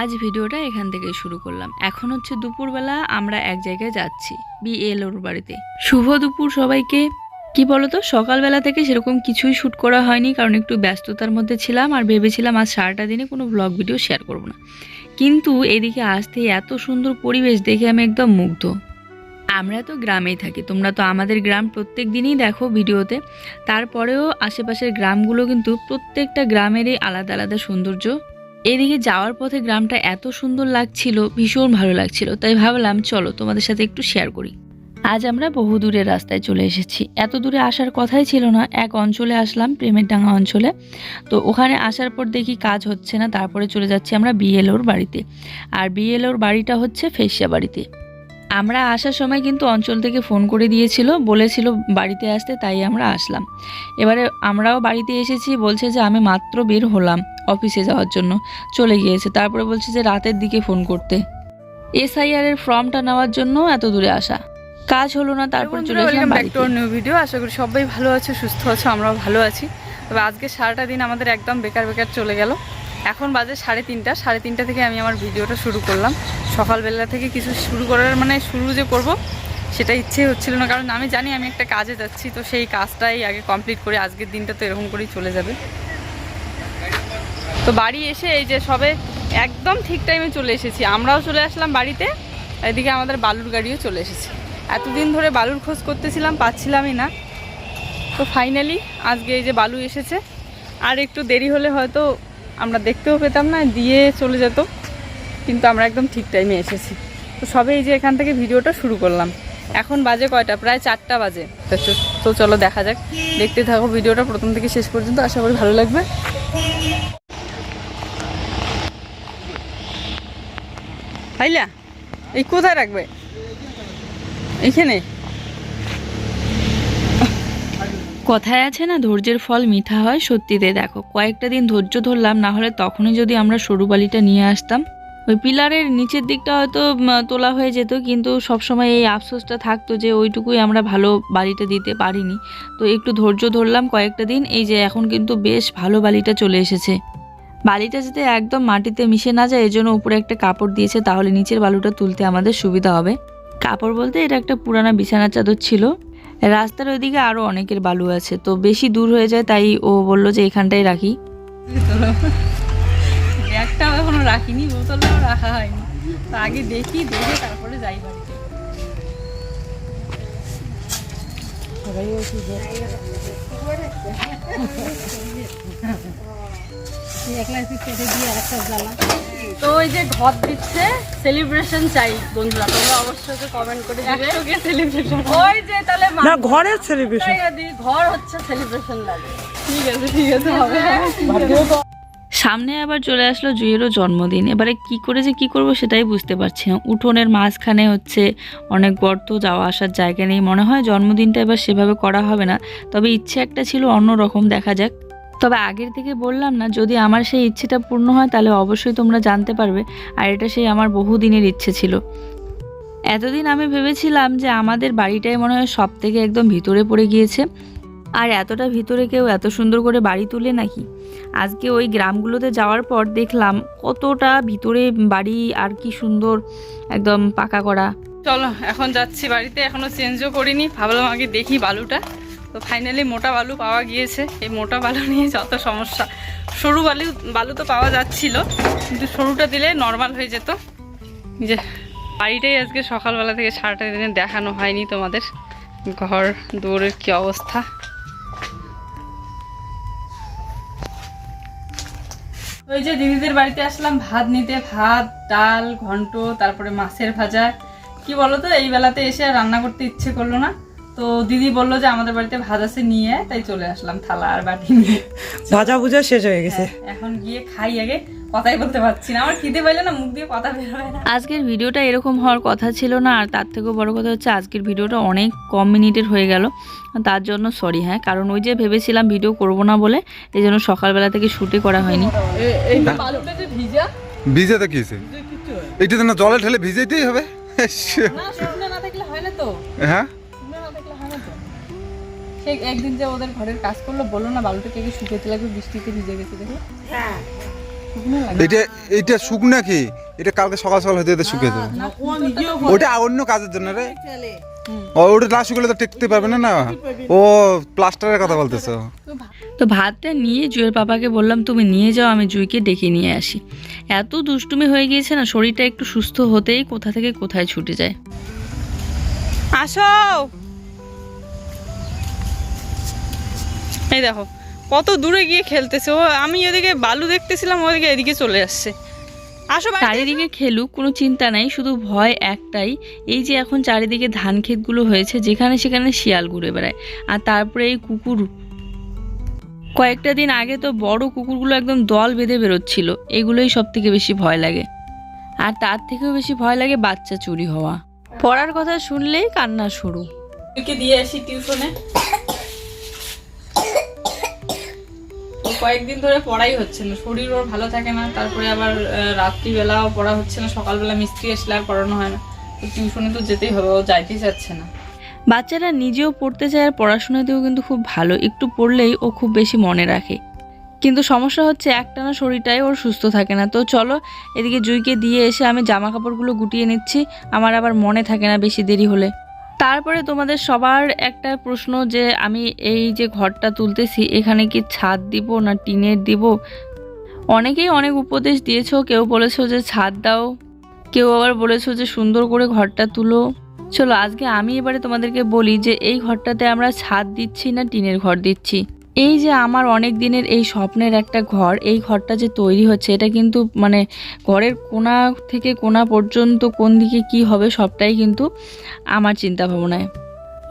আজ ভিডিওটা এখান থেকেই শুরু করলাম। এখন হচ্ছে দুপুরবেলা আমরা এক জায়গায় যাচ্ছি বিএলওর বাড়িতে। শুভ দুপুর সবাইকে। কি বলতো, সকালবেলা থেকে সেরকম কিছুই শ্যুট করা হয়নি, কারণ একটু ব্যস্ততার মধ্যে ছিলাম আর ভেবেছিলাম আজ সারাটা দিনে কোনো ব্লগ ভিডিও শেয়ার করব না। কিন্তু এদিকে আসতে এত সুন্দর পরিবেশ দেখে আমি একদম মুগ্ধ। আমরা তো গ্রামেই থাকি, তোমরা তো আমাদের গ্রাম প্রত্যেক দিনই দেখো ভিডিওতে। তারপরেও আশেপাশের গ্রামগুলো কিন্তু প্রত্যেকটা গ্রামেরই আলাদা আলাদা সৌন্দর্য। এদিকে যাওয়ার পথে গ্রামটা এত সুন্দর লাগছিল, ভীষণ ভালো লাগছিল। তাই ভাবলাম, চলো তোমাদের সাথে একটু শেয়ার করি। আজ আমরা বহু দূরের রাস্তায় চলে এসেছি। এত দূরে আসার কথাই ছিল না। এক অঞ্চলে আসলাম, প্রেমের ডাঙ্গা অঞ্চলে। তো ওখানে আসার পর দেখি কাজ হচ্ছে না, তারপরে চলে যাচ্ছি আমরা বিএলওর বাড়িতে। আর বিএলওর বাড়িটা হচ্ছে ফেসিয়া বাড়িতে। আমরা আসার সময় কিন্তু অঞ্চল থেকে ফোন করে দিয়েছিল, বলেছিল বাড়িতে আসতে, তাই আমরা আসলাম। এবারে আমরাও বাড়িতে এসেছি, বলছে যে আমি মাত্র বের হলাম। অফিসে যাওয়ার জন্য চলে গিয়েছে। তারপরে বলছে যে রাতের দিকে ফোন করতে। এসআইআর এর ফর্মটা নেওয়ার জন্য এত দূরে আসা। কাজ হলো না তারপর চলে আসলাম ব্যাক টু নিউ ভিডিও আশা করি সবাই ভালো আছে সুস্থ আছে আমরাও ভালো আছি। তবে আজকে সারাটা দিন আমাদের একদম বেকার বেকার চলে গেল। এখন বাজে সাড়ে তিনটা। সাড়ে তিনটা থেকে আমি আমার ভিডিওটা শুরু করলাম। সকালবেলা থেকে কিছু শুরু করার মানে শুরু যে করব সেটা ইচ্ছে হচ্ছিল না। কারণ আমি জানি আমি একটা কাজে যাচ্ছি তো সেই কাজটাই আগে কমপ্লিট করে আজকের দিনটা তো এরকম করেই চলে যাবে। তো বাড়ি এসে এই যে সবে একদম ঠিক টাইমে চলে এসেছি। আমরাও চলে আসলাম বাড়িতে, এদিকে আমাদের বালুর গাড়িও চলে এসেছে। এতদিন ধরে বালুর খোঁজ করতেছিলাম, পাচ্ছিলামই না। তো ফাইনালি আজকে এই যে বালু এসেছে, আর একটু দেরি হলে হয়তো আমরা দেখতেও পেতাম না, দিয়ে চলে যেত। কিন্তু আমরা একদম ঠিক টাইমে এসেছি। তো সবে এই যে এখান থেকে ভিডিওটা শুরু করলাম। এখন বাজে কয়টা? প্রায় চারটা বাজে। তো চলো দেখা যাক। দেখতে থাকো ভিডিওটা, প্রথম থেকে শেষ পর্যন্ত। আশা করি ভালো লাগবে। হাইলা এই কোথায় রাখবে? এখানে? কথায় আছে না, ধৈর্যের ফল মিঠা হয় সত্যিতে দেখো। কয়েকটা দিন ধৈর্য ধরলাম, না হলে তখনই যদি আমরা সরু বালিটা নিয়ে আসতাম। ওই পিলারের নিচের দিকটা হয়তো তোলা হয়ে যেত, কিন্তু সবসময় এই আফসোসটা থাকতো যে ওইটুকুই আমরা ভালো বালিটা দিতে পারিনি। তো একটু ধৈর্য ধরলাম কয়েকটা দিন, এই যে এখন কিন্তু বেশ ভালো বালিটা চলে এসেছে। বালিটা যাতে একদম মাটিতে মিশে না যায়, এজন্য উপরে একটা কাপড় দিয়েছে, তাহলে নিচের বালুটা তুলতে আমাদের সুবিধা হবে। কাপড় বলতে এটা একটা পুরানা বিছানার চাদর ছিল। রাস্তার ওইদিকে আরও অনেকের বালু আছে, তো বেশি দূর হয়ে যায়, তাই ও বলল যে এখানটাই রাখি। ব্যাগটাও এখনও রাখিনি, বোতলটাও রাখা হয়নি। তো আগে দেখি, দেখে তারপরে যাই তো ওই যে ঘর দিচ্ছে সেলিব্রেশন চাই বন্ধুরা তোমরা অবশ্যই কমেন্ট করে দিবে। সেলিব্রেশন ওই যে তাহলে না ঘরের সেলিব্রেশন ঘর হচ্ছে সেলিব্রেশন লাগে। ঠিক আছে ঠিক আছে হবে। সামনে আবার চলে আসলো জুয়েরও জন্মদিন। এবারে কি করে যে কি করব সেটাই বুঝতে পারছি না। উঠোনের মাঝখানে হচ্ছে অনেক গর্ত, যাওয়া আসার জায়গা নেই। মনে হয় জন্মদিনটা এবার সেভাবে করা হবে না। তবে ইচ্ছে একটা ছিল অন্য রকম দেখা যাক। তবে আগের থেকে বললাম না, যদি আমার সেই ইচ্ছেটা পূর্ণ হয় তাহলে অবশ্যই তোমরা জানতে পারবে। আর এটা সেই আমার বহুদিনের ইচ্ছে ছিল। এতদিন আমি ভেবেছিলাম যে আমাদের বাড়িটাই মনে হয় সব থেকে একদম ভিতরে পড়ে গিয়েছে। আর এতটা ভিতরে কেউ এত সুন্দর করে বাড়ি তুলে নাকি? আজকে ওই গ্রামগুলোতে যাওয়ার পর দেখলাম কতটা ভিতরে বাড়ি আর কি সুন্দর একদম পাকা করা। চলো, এখন যাচ্ছি বাড়িতে, এখনও চেঞ্জও করিনি। ভাবলাম আগে দেখি বালুটা। তো ফাইনালি মোটা বালু পাওয়া গিয়েছে। এই মোটা বালু নিয়ে যত সমস্যা। সরু বালু বালু তো পাওয়া যাচ্ছিল, কিন্তু সরুটা দিলে নর্মাল হয়ে যেত। যে, বাড়িটাই আজকে সকালবেলা থেকে সারাটা দিনে দেখানো হয়নি তোমাদের। ঘর দৌড়ের কি অবস্থা? ওই যে দিদিদের বাড়িতে আসলাম ভাত নিতে ভাত ডাল ঘন্ট তারপরে মাছের ভাজা। কি বলতো এই বেলাতে এসে আর রান্না করতে ইচ্ছে করল না। তো দিদি বলল যে আমাদের বাড়িতে ভাত আছে নিয়ে তাই চলে আসলাম থালা আর বাটি নিয়ে। ভাজা ভুজা শেষ হয়ে গেছে। হ্যাঁ, এখন গিয়ে খাই আগে। কথাই বলতে পারছি না। আমার খিদে পাইলে না মুখ দিয়ে কথা বের হয় না। আজকের ভিডিওটা এরকম হওয়ার কথা ছিল না আর তার থেকেও বড় কথা হচ্ছে আজকের ভিডিওটা অনেক কম মিনিটের হয়ে গেল। তার জন্য সরি হ্যাঁ কারণ ওই যে ভেবেছিলাম ভিডিও করব না বলে এই জন্য সকালবেলা থেকে শুটে করা হয়নি। ভিজা তো কিছে এটা তো না। জলে ঠেলে ভিজাইতেই হবে। না থাকলে হয় না তো। হ্যাঁ? হয় একদিন যে ওদের ঘরের কাজ করল বলল না বালুটা কে লাগবে বৃষ্টিতে ভিজে গেছে দেখো এটা এটা শুকনা কি এটা কালকে সকাল সকাল হতে হতে শুকিয়ে যাবে। ওটা অন্য কাজের জন্য রে। ও, ওটা না শুকলে তো টেকতে পারবে না না। ও প্লাস্টারের কথা বলতেছো। তো ভাতটা নিয়ে জুয়ের পাপাকে বললাম তুমি নিয়ে যাও আমি জুইকে ডেকে নিয়ে আসি। এত দুষ্টুমি হয়ে গিয়েছে না শরীরটা একটু সুস্থ হতেই কোথা থেকে কোথায় ছুটে যায়। আসো! এই দেখো কত দূরে গিয়ে খেলতেছে। ও আমি এদিকে বালু দেখতেছিলাম ওদিকে এদিকে চলে আসছে। আসো। চারিদিকে খেলুক কোনো চিন্তা নাই শুধু ভয় একটাই এই যে এখন চারিদিকে ধান ক্ষেতগুলো হয়েছে যেখানে সেখানে শিয়াল ঘুরে বেড়ায় আর তারপরে এই কুকুর। কয়েকটা দিন আগে তো বড় কুকুরগুলো একদম দল বেঁধে বেরোচ্ছিল এগুলোই সব থেকে বেশি ভয় লাগে। আর তার থেকেও বেশি ভয় লাগে বাচ্চা চুরি হওয়া। পড়ার কথা শুনলেই কান্না শুরু। দিয়ে আসি টিউশনে। কয়েকদিন ধরে পড়াই হচ্ছে না। শরীর ওর ভালো থাকে না, তারপরে আবার রাত্রিবেলাও পড়া হচ্ছে না, সকালবেলা মিস্ত্রি আসলে আর পড়ানো হয় না। তো টিউশনে তো যেতেই হবে, ও যাইতেই চাচ্ছে না। বাচ্চারা নিজেও পড়তে চায় আর পড়াশোনাতেও কিন্তু খুব ভালো, একটু পড়লেই ও খুব বেশি মনে রাখে। কিন্তু সমস্যা হচ্ছে, একটানা শরীরটাই ওর সুস্থ থাকে না। তো চলো, এদিকে জুইকে দিয়ে এসে আমি জামা কাপড়গুলো গুটিয়ে নিচ্ছি, আমার আবার মনে থাকে না বেশি দেরি হলে। তারপরে তোমাদের সবার একটা প্রশ্ন যে আমি এই যে ঘরটা তুলতেছি, এখানে কি ছাদ দিব না টিনের দিব? অনেকেই অনেক উপদেশ দিয়েছ, কেউ বলেছ যে ছাদ দাও, কেউ আবার বলেছ যে সুন্দর করে ঘরটা তুলো। চলো, আজকে আমি এবারে তোমাদেরকে বলি যে এই ঘরটাতে আমরা ছাদ দিচ্ছি না টিনের ঘর দিচ্ছি। এই যে আমার অনেক দিনের এই স্বপ্নের একটা ঘর, এই ঘরটা যে তৈরি হচ্ছে, এটা কিন্তু মানে ঘরের কোনা থেকে কোনা পর্যন্ত কোন দিকে কি হবে সবটাই কিন্তু আমার চিন্তা ভাবনায়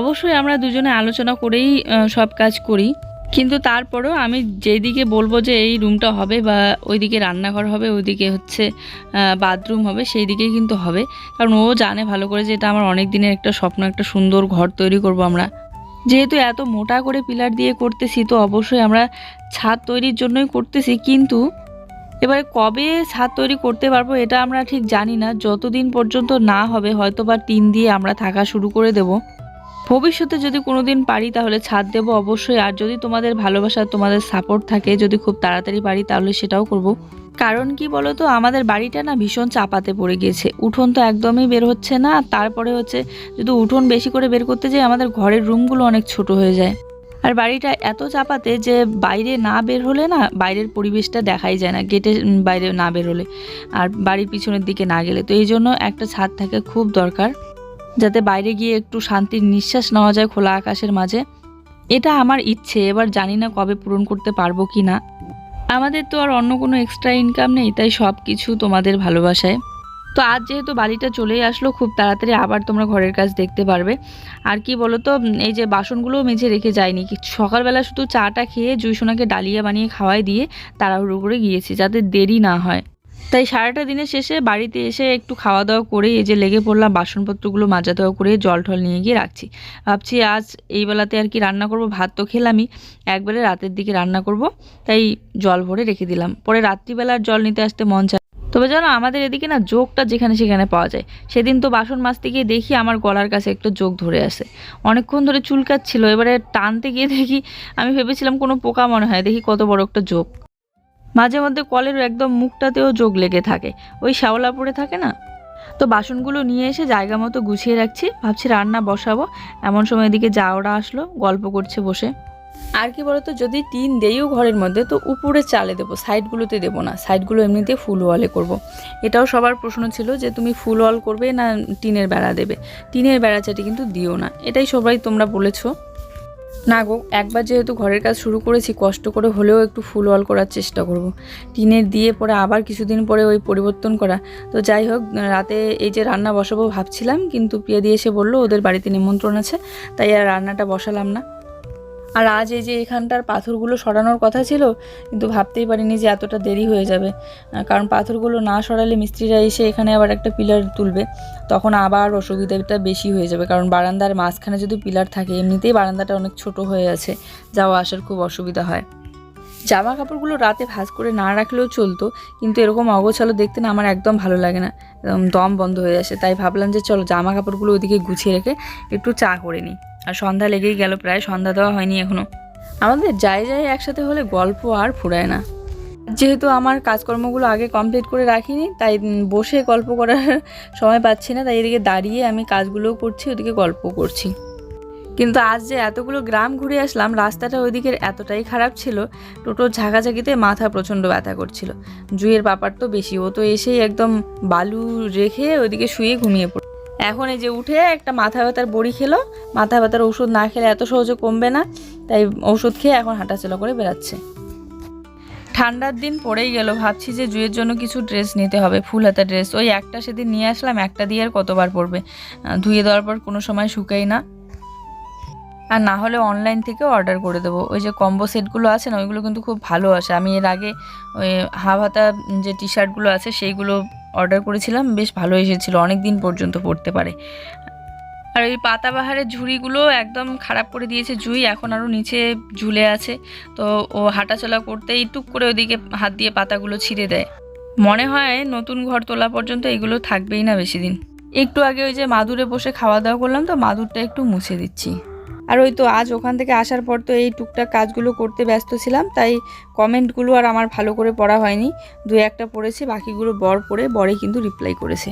অবশ্যই আমরা দুজনে আলোচনা করেই সব কাজ করি। কিন্তু তারপরেও আমি যেদিকে বলব যে এই রুমটা হবে বা ওইদিকে রান্নাঘর হবে, ওইদিকে হচ্ছে বাথরুম হবে সেই দিকেই কিন্তু হবে। কারণ ও জানে ভালো করে যে এটা আমার অনেক দিনের একটা স্বপ্ন, একটা সুন্দর ঘর তৈরি করব আমরা। যেহেতু এত মোটা করে পিলার দিয়ে করতেছি, তো অবশ্যই আমরা ছাদ তৈরির জন্যই করতেছি। কিন্তু এবারে কবে ছাদ তৈরি করতে পারব এটা আমরা ঠিক জানি না। যতদিন পর্যন্ত না হবে হয়তো বা টিন দিয়ে আমরা থাকা শুরু করে দেব। ভবিষ্যতে যদি কোনো দিন পারি তাহলে ছাদ দেব অবশ্যই। আর যদি তোমাদের ভালোবাসা, তোমাদের সাপোর্ট থাকে, যদি খুব তাড়াতাড়ি পারি তাহলে সেটাও করব। কারণ কি বলতো? আমাদের বাড়িটা না ভীষণ চাপাতে পড়ে গিয়েছে উঠোন তো একদমই বের হচ্ছে না। তারপরে হচ্ছে যদি উঠোন বেশি করে বের করতে যাই, আমাদের ঘরের রুমগুলো অনেক ছোট হয়ে যায়। আর বাড়িটা এত চাপাতে যে বাইরে না বের হলে না বাইরের পরিবেশটা দেখাই যায় না গেটে বাইরে না বের হলে। আর বাড়ির পিছনের দিকে না গেলে। তো এই জন্য একটা ছাদ থাকা খুব দরকার, যাতে বাইরে গিয়ে একটু শান্তির নিঃশ্বাস নেওয়া যায় খোলা আকাশের মাঝে। এটা আমার ইচ্ছে, এবার জানি না কবে পূরণ করতে পারব কি না আমাদের তো আর অন্য কোনো এক্সট্রা ইনকাম নেই, তাই সব কিছু তোমাদের ভালোবাসায়। তো আজ যেহেতু বাড়িটা চলেই আসলো, খুব তাড়াতাড়ি আবার তোমরা ঘরের কাজ দেখতে পারবে। আর কি বলো তো এই যে বাসনগুলোও মেঝে রেখে যায়নি সকালবেলা শুধু চাটা খেয়ে জুইসোনাকে ডালিয়া বানিয়ে খাওয়াই দিয়ে তাড়াহুড়ো করে গিয়েছি, যাতে দেরি না হয়। তাই সারাটা দিনের শেষে বাড়িতে এসে একটু খাওয়া দাওয়া করে এই যে লেগে পড়লাম, বাসনপত্রগুলো মাজা দেওয়া করে জল টল নিয়ে গিয়ে রাখছি। ভাবছি আজ এই বেলাতে আর কি রান্না করব, ভাত তো খেলামই একবারে রাতের দিকে রান্না করব, তাই জল ভরে রেখে দিলাম। পরে রাত্রিবেলার জল নিতে আসতে মন চায়। তবে জানো, আমাদের এদিকে না যোগটা যেখানে সেখানে পাওয়া যায়। সেদিন তো বাসন মাজতে গিয়ে দেখি আমার গলার কাছে একটা যোগ ধরে আসে। অনেকক্ষণ ধরে চুলকাচ্ছিল, এবারে টানতে গিয়ে দেখি, আমি ভেবেছিলাম কোনো পোকা মনে হয়, দেখি কত বড় একটা যোগ মাঝে মধ্যে কলের একদম মুখটাতেও যোগ লেগে থাকে। ওই শ্যাওলা পড়ে থাকে না? তো বাসনগুলো নিয়ে এসে জায়গা মতো গুছিয়ে রাখছি। ভাবছি রান্না বসাবো। এমন সময় এদিকে যাওয়ারা আসলো, গল্প করছে বসে। আর কি বলতো, যদি টিন দেইও ঘরের মধ্যে, তো উপরে চালে দেবো, সাইডগুলোতে দেবো না। সাইডগুলো এমনিতে ফুল ওয়ালে করব। এটাও সবার প্রশ্ন ছিল যে, তুমি ফুল ওয়াল করবে না টিনের বেড়া দেবে? টিনের বেড়া চাটি কিন্তু দিও না। এটাই সবাই তোমরা বলেছ। না গো, একবার যেহেতু ঘরের কাজ শুরু করেছি, কষ্ট করে হলেও একটু ফুল অল করার চেষ্টা করব। টিনের দিয়ে পরে আবার কিছুদিন পরে ওই পরিবর্তন করা তো যাই হোক রাতে এই যে রান্না বসাবো ভাবছিলাম, কিন্তু পিয়া দিয়ে এসে বলল, ওদের বাড়িতে নিমন্ত্রণ আছে, তাই আর রান্নাটা বসালাম না আর আজ এই যে এখানটার পাথরগুলো সরানোর কথা ছিল, কিন্তু ভাবতেই পারিনি যে এতটা দেরি হয়ে যাবে। কারণ পাথরগুলো না সরালে মিস্ত্রিরা এসে এখানে আবার একটা পিলার তুলবে, তখন আবার অসুবিধাটা বেশি হয়ে যাবে। কারণ বারান্দার মাঝখানে যদি পিলার থাকে, এমনিতেই বারান্দাটা অনেক ছোট হয়ে আছে, যাওয়া আসার খুব অসুবিধা হয়। জামা কাপড়গুলো রাতে ভাঁজ করে না রাখলেও চলতো, কিন্তু এরকম অগোছালো দেখতে না আমার একদম ভালো লাগে না। দম বন্ধ হয়ে আসে, তাই ভাবলাম যে চলো জামা কাপড়গুলো ওইদিকে গুছিয়ে রেখে একটু চা করে নিই। আর সন্ধ্যা লেগেই গেল প্রায়, সন্ধ্যা দেওয়া হয়নি এখনও। আমাদের যাই যাই একসাথে হলে গল্প আর ফুরায় না। যেহেতু আমার কাজকর্মগুলো আগে কমপ্লিট করে রাখিনি, তাই বসে গল্প করার সময় পাচ্ছি না, তাই এদিকে দাঁড়িয়ে আমি কাজগুলোও করছি, ওদিকে গল্প করছি। কিন্তু আজ যে এতগুলো গ্রাম ঘুরে আসলাম, রাস্তাটা ওইদিকের এতটাই খারাপ ছিল টোটোর ঝাঁকাঝাঁকিতে মাথা প্রচণ্ড ব্যথা করছিল। জুয়ের ব্যাপার তো বেশি, ও তো এসেই একদম বালু রেখে ওইদিকে শুয়ে ঘুমিয়ে পড়ে। এখন এই যে উঠে একটা মাথা ব্যথার বড়ি খেলো। মাথা ব্যথার ওষুধ না খেলে এত সহজে কমবে না। তাই ওষুধ খেয়ে এখন হাঁটাচলা করে বেড়াচ্ছে। ঠান্ডার দিন পড়েই গেল। ভাবছি যে জুয়ের জন্য কিছু ড্রেস নিতে হবে ফুল হাতা ড্রেস। ওই একটা সেদিন নিয়ে আসলাম একটা দিয়ে আর কতবার আহ, ধুয়ে দেওয়ার পর কোনো সময় শুকাই না। আর না হলে অনলাইন থেকে অর্ডার করে দেবো। ওই যে কম্বো সেটগুলো আছে না ওইগুলো কিন্তু খুব ভালো আসে। আমি এর আগে ওই হাফ হাতা যে টি শার্টগুলো আছে সেইগুলো অর্ডার করেছিলাম, বেশ ভালো এসেছিল অনেক দিন পর্যন্ত পড়তে পারে। আর ওই পাতাবাহারের ঝুড়িগুলো একদম খারাপ করে দিয়েছে জুই, এখন আরও নিচে ঝুলে আছে। তো ও হাঁটাচলা করতেই টুক করে ওদিকে হাত দিয়ে পাতাগুলো ছিঁড়ে দেয়। মনে হয় নতুন ঘর তোলা পর্যন্ত এগুলো থাকবেই না বেশি দিন। একটু আগে ওই যে মাদুরে বসে খাওয়া দাওয়া করলাম তো, মাদুরটা একটু মুছে দিচ্ছি। আর ওই তো আজ ওখান থেকে আসার পর তো এই টুকটাক কাজগুলো করতে ব্যস্ত ছিলাম, তাই কমেন্টগুলো আর আমার ভালো করে পড়া হয়নি। দু একটা পড়েছে, বাকিগুলো বর পড়ে, বরে কিন্তু রিপ্লাই করেছে।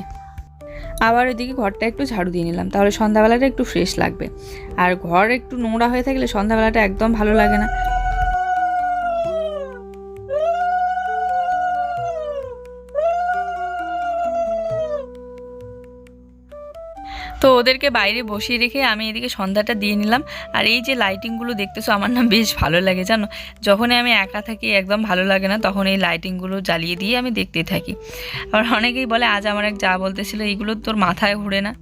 আবার ওইদিকে ঘরটা একটু ঝাড়ু দিয়ে নিলাম, তাহলে সন্ধ্যাবেলাটা একটু ফ্রেশ লাগবে। আর ঘর একটু নোংরা হয়ে থাকলে সন্ধ্যাবেলাটা একদম ভালো লাগে না। ওদেরকে বাইরে বসিয়ে রেখে আমি এদিকে সন্ধ্যাটা দিয়ে নিলাম। আর এই যে লাইটিংগুলো দেখতেছো, আমার না বেশ ভালো লাগে, জানো? যখনই আমি একা থাকি, একদম ভালো লাগে না, তখন এই লাইটিংগুলো জ্বালিয়ে দিয়ে আমি দেখতে থাকি। আবার অনেকেই বলে, আজ আমার এক যা বলতেছিল এইগুলো তোর মাথায় ঘুরে না।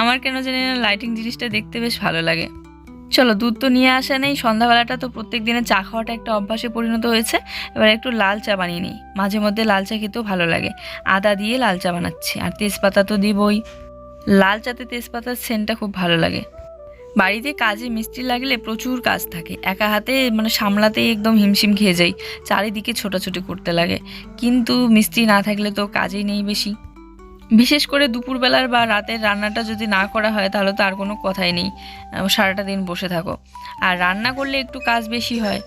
আমার কেন জানি না লাইটিং জিনিসটা দেখতে বেশ ভালো লাগে। চলো, দুধ তো নিয়ে আসা নেই, সন্ধ্যাবেলাটা তো প্রত্যেক দিনে চা খাওয়াটা একটা অভ্যাসে পরিণত হয়েছে। এবার একটু লাল চা বানিয়ে নিই। মাঝে মধ্যে লাল চা খেতেও ভালো লাগে। আদা দিয়ে লাল চা বানাচ্ছি, আর তেজপাতা তো দিবই। লাল চাতে তেজপাতার সেন্টটা খুব ভালো লাগে। বাড়িতে কাজে মিষ্টি লাগলে প্রচুর কাজ থাকে। একা হাতে মানে সামলাতেই একদম হিমশিম খেয়ে যাই। চারিদিকে ছোটাছুটি করতে লাগে। কিন্তু মিষ্টি না থাকলে তো কাজেই নেই বেশি। বিশেষ করে দুপুরবেলার বা রাতের রান্নাটা যদি না করা হয়, তাহলে তো আর কোনো কথাই নেই। সারাটা দিন বসে থাকো। আর রান্না করলে একটু কাজ বেশি হয়।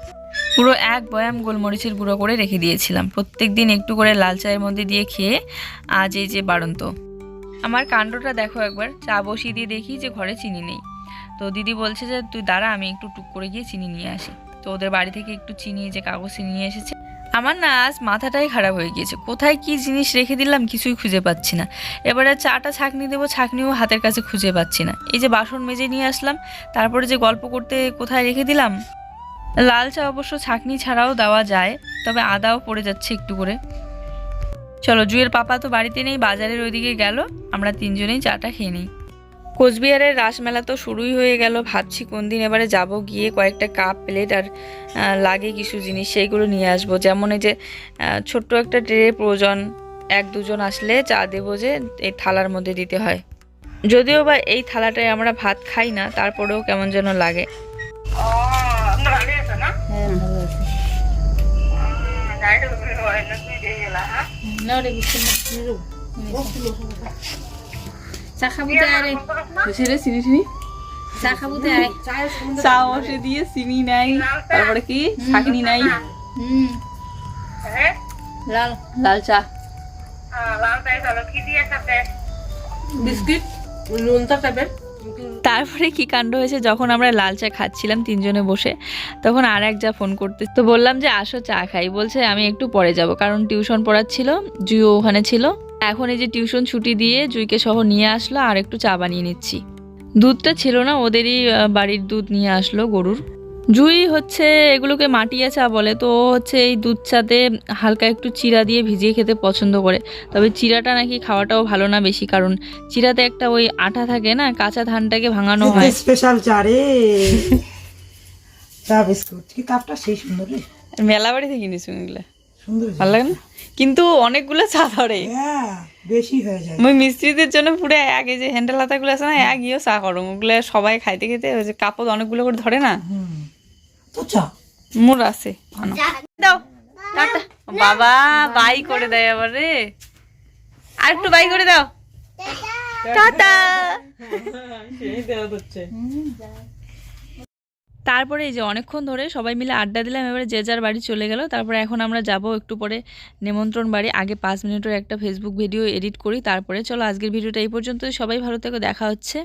পুরো এক বয়াম গোলমরিচের গুঁড়ো করে রেখে দিয়েছিলাম। প্রত্যেক দিন একটু করে লাল চায়ের মধ্যে দিয়ে খেয়ে আজ এই যে বাড়ন্ত। আমার কাণ্ডটা দেখো একবার। চা বসিয়ে দিয়ে দেখি যে ঘরে চিনি নেই। তো দিদি বলছে যে, তুই দাঁড়া, আমি একটু টুক করে গিয়ে চিনি নিয়ে আসি। তো ওদের বাড়ি থেকে একটু চিনি, যে কাগজ নিয়ে এসেছে। আমার না আজ মাথাটাই খারাপ হয়ে গিয়েছে। কোথায় কি জিনিস রেখে দিলাম কিছুই খুঁজে পাচ্ছি না। এবারে চাটা ছাকনি দেবো, ছাকনিও হাতের কাছে খুঁজে পাচ্ছি না। এই যে বাসন মেজে নিয়ে আসলাম, তারপরে যে গল্প করতে কোথায় রেখে দিলাম? লাল চা অবশ্য ছাকনি ছাড়াও দেওয়া যায়, তবে আদাও পড়ে যাচ্ছে একটু করে। চলো জুয়ের পাপা তো বাড়িতে নেই বাজারের ওইদিকে গেল আমরা তিনজনেই চাটা খেয়ে নিই। কোচবিহারের রাসমেলা তো শুরুই হয়ে গেল ভাবছি কোন দিন এবারে যাব গিয়ে কয়েকটা কাপ প্লেট আর লাগে কিছু জিনিস সেইগুলো নিয়ে আসব। যেমন এই যে ছোট্ট একটা ট্রে প্রয়োজন এক দুজন আসলে চা দেবো যে এই থালার মধ্যে দিতে হয়। যদিও বা এই থালাটায় আমরা ভাত খাই না তারপরেও কেমন যেন লাগে। চা খাব আরে চিনি চিনি চা খাব আরে চা বসে দিয়ে চিনি নাই তারপরে কি ছাকনি নাই লাল লাল চা বিস্কিট নুনটা টাইপের তারপরে কি কাণ্ড হয়েছে? যখন আমরা লাল চা খাচ্ছিলাম তিনজনে বসে, তখন আর এক যা ফোন করতে তো বললাম যে, আসো চা খাই। বলছে, আমি একটু পরে যাব, কারণ টিউশন পড়াচ্ছিল, জুইও ওখানে ছিল। এখন এই যে টিউশন ছুটি দিয়ে জুইকে সহ নিয়ে আসলো, আর একটু চা বানিয়ে নিচ্ছি। দুধটা ছিল না, ওদেরই বাড়ির দুধ নিয়ে আসলো গরুর। জুই হচ্ছে এগুলোকে মাটিয়া চা বলে তো হচ্ছে এই দুধ চাতে হালকা একটু চিরা দিয়ে ভিজিয়ে খেতে পছন্দ করে। তবে চিরাটা নাকি খাওয়াটাও ভালো না বেশি কারণ চিরাতে একটা ওই আঠা থাকে না কাঁচা ধানটাকে ভাঙানো হয়। স্পেশাল চা রে। চা বিস্কুট। কি কাপটা সেই সুন্দর রে। মেলা বাড়ি থেকে কিনেছি এগুলো সুন্দর ভালো লাগে না? কিন্তু অনেকগুলো চা ধরে। হ্যাঁ বেশি হয়ে যায়। ওই মিস্ত্রিদের জন্য পুরো এক এই যে হ্যান্ডেল হাতাগুলো আছে না এক ইয়েও চা করো। ওগুলো সবাই খাইতে খেতে ওই যে কাপড় অনেকগুলো করে ধরে না? হুম। তো মোর আছে। দাও। টাটা বাবা বাই করে দেয় আবার রে। আর একটু বাই করে দাও। টাটা। তারপরে এই যে অনেকক্ষণ ধরে সবাই মিলে আড্ডা দিলাম এবারে যে যার বাড়ি চলে গেল। তারপরে এখন আমরা যাব একটু পরে নিমন্ত্রণ বাড়ি। আগে পাঁচ মিনিটের একটা ফেসবুক ভিডিও এডিট করি তারপরে চলো আজকের ভিডিওটা এই পর্যন্ত সবাই ভালো থেকো দেখা হচ্ছে।